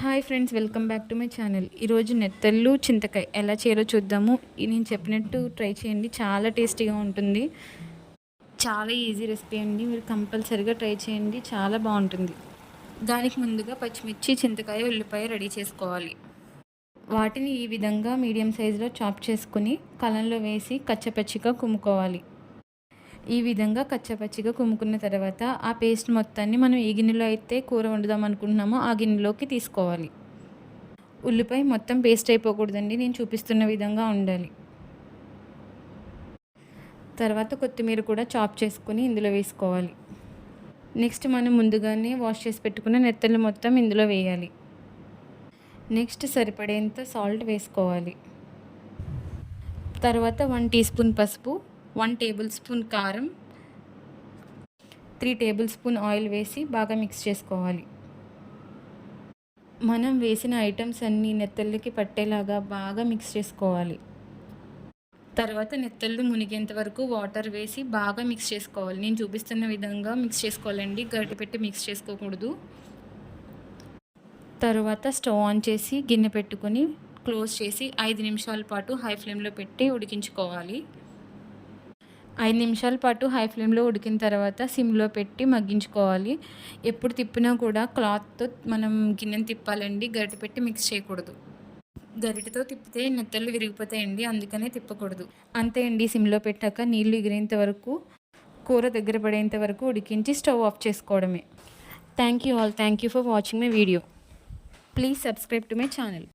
Hi friends welcome back to my channel. ఈరోజు నెత్తళ్ళు చింతకాయ ఎలా చేయాలో చూద్దాము. నేను చెప్పినట్టు ట్రై చేయండి చాలా టేస్టీగా ఉంటుంది. చాలా ఈజీ రెసిపీ అండి మీరు కంపల్సరిగా ట్రై చేయండి చాలా బాగుంటుంది. దానికి ముందుగా పచ్చిమిర్చి చింతకాయ ఉల్లిపాయ రెడీ చేసుకోవాలి. వాటిని ఈ విధంగా మీడియం సైజులో చాప్ చేసుకుని కలంలో వేసి కచ్చపచ్చిగా కుమ్ముకోవాలి. ఈ విధంగా కచ్చపచ్చిగా కుమ్ముకున్న తర్వాత ఆ పేస్ట్ మొత్తాన్ని మనం ఏ గిన్నెలో అయితే కూర వండుదాం అనుకుంటున్నామో ఆ గిన్నెలోకి తీసుకోవాలి. ఉల్లిపాయ మొత్తం పేస్ట్ అయిపోకూడదండి నేను చూపిస్తున్న విధంగా ఉండాలి. తర్వాత కొత్తిమీర కూడా చాప్ చేసుకుని ఇందులో వేసుకోవాలి. నెక్స్ట్ మనం ముందుగానే వాష్ చేసి పెట్టుకున్న నెత్తలు మొత్తం ఇందులో వేయాలి. నెక్స్ట్ సరిపడేంత సాల్ట్ వేసుకోవాలి. తర్వాత వన్ టీ స్పూన్ పసుపు వన్ టేబుల్ స్పూన్ కారం త్రీ టేబుల్ స్పూన్ ఆయిల్ వేసి బాగా మిక్స్ చేసుకోవాలి. మనం వేసిన ఐటమ్స్ అన్నీ నెత్తళ్ళకి పట్టేలాగా బాగా మిక్స్ చేసుకోవాలి. తర్వాత నెత్తళ్ళు మునిగేంత వరకు వాటర్ వేసి బాగా మిక్స్ చేసుకోవాలి. నేను చూపిస్తున్న విధంగా మిక్స్ చేసుకోవాలండి. గరిటె పెట్టి మిక్స్ చేసుకోకూడదు. తర్వాత స్టవ్ ఆన్ చేసి గిన్నె పెట్టుకొని క్లోజ్ చేసి ఐదు నిమిషాల పాటు హై ఫ్లేమ్లో పెట్టి ఉడికించుకోవాలి. ఐదు నిమిషాల పాటు హై ఫ్లేమ్లో ఉడికిన తర్వాత సిమ్లో పెట్టి మగ్గించుకోవాలి. ఎప్పుడు తిప్పినా కూడా క్లాత్తో మనం గిన్నెను తిప్పాలండి గరిటె పెట్టి మిక్స్ చేయకూడదు. గరిటెతో తిప్పితే నెత్తళ్ళు విరిగిపోతాయండి అందుకనే తిప్పకూడదు. అంతే అండి సిమ్లో పెట్టాక నీళ్ళు ఎగిరేంత వరకు కూర దగ్గర పడేంత వరకు ఉడికించి స్టవ్ ఆఫ్ చేసుకోవడమే. Thank you all thank you for watching my video please subscribe to my channel